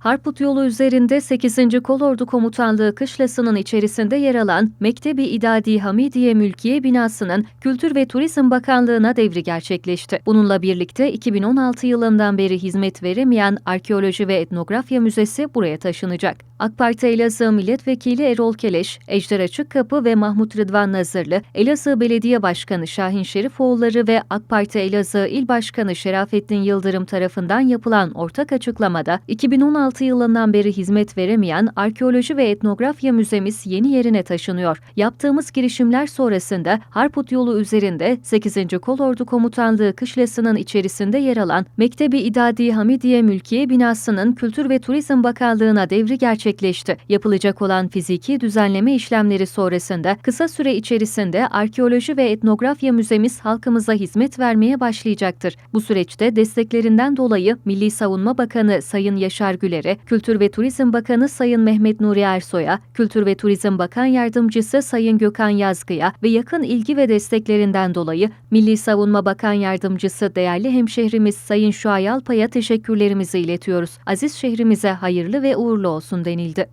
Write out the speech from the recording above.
Harput yolu üzerinde 8. Kolordu Komutanlığı kışlasının içerisinde yer alan Mektebi İdadi Hamidiye Mülkiye binasının Kültür ve Turizm Bakanlığı'na devri gerçekleşti. Bununla birlikte 2016 yılından beri hizmet veremeyen Arkeoloji ve Etnografya Müzesi buraya taşınacak. AK Parti Elazığ Milletvekili Erol Keleş, Ejder Açıkkapı ve Mahmut Rıdvan Nazırlı, Elazığ Belediye Başkanı Şahin Şerifoğulları ve AK Parti Elazığ İl Başkanı Şerafettin Yıldırım tarafından yapılan ortak açıklamada 2016 yılından beri hizmet veremeyen Arkeoloji ve Etnografya Müzemiz yeni yerine taşınıyor. Yaptığımız girişimler sonrasında Harput yolu üzerinde 8. Kolordu Komutanlığı kışlasının içerisinde yer alan Mektebi İdadi Hamidiye Mülkiye binasının Kültür ve Turizm Bakanlığı'na devri gerçekleşti. Yapılacak olan fiziki düzenleme işlemleri sonrasında kısa süre içerisinde Arkeoloji ve Etnografya Müzemiz halkımıza hizmet vermeye başlayacaktır. Bu süreçte desteklerinden dolayı Milli Savunma Bakanı Sayın Yaşar Güler'e, Kültür ve Turizm Bakanı Sayın Mehmet Nuri Ersoy'a, Kültür ve Turizm Bakan Yardımcısı Sayın Gökhan Yazgı'ya ve yakın ilgi ve desteklerinden dolayı Milli Savunma Bakan Yardımcısı değerli hemşehrimiz Sayın Şuay Alpay'a teşekkürlerimizi iletiyoruz. Aziz şehrimize hayırlı ve uğurlu olsun denildi.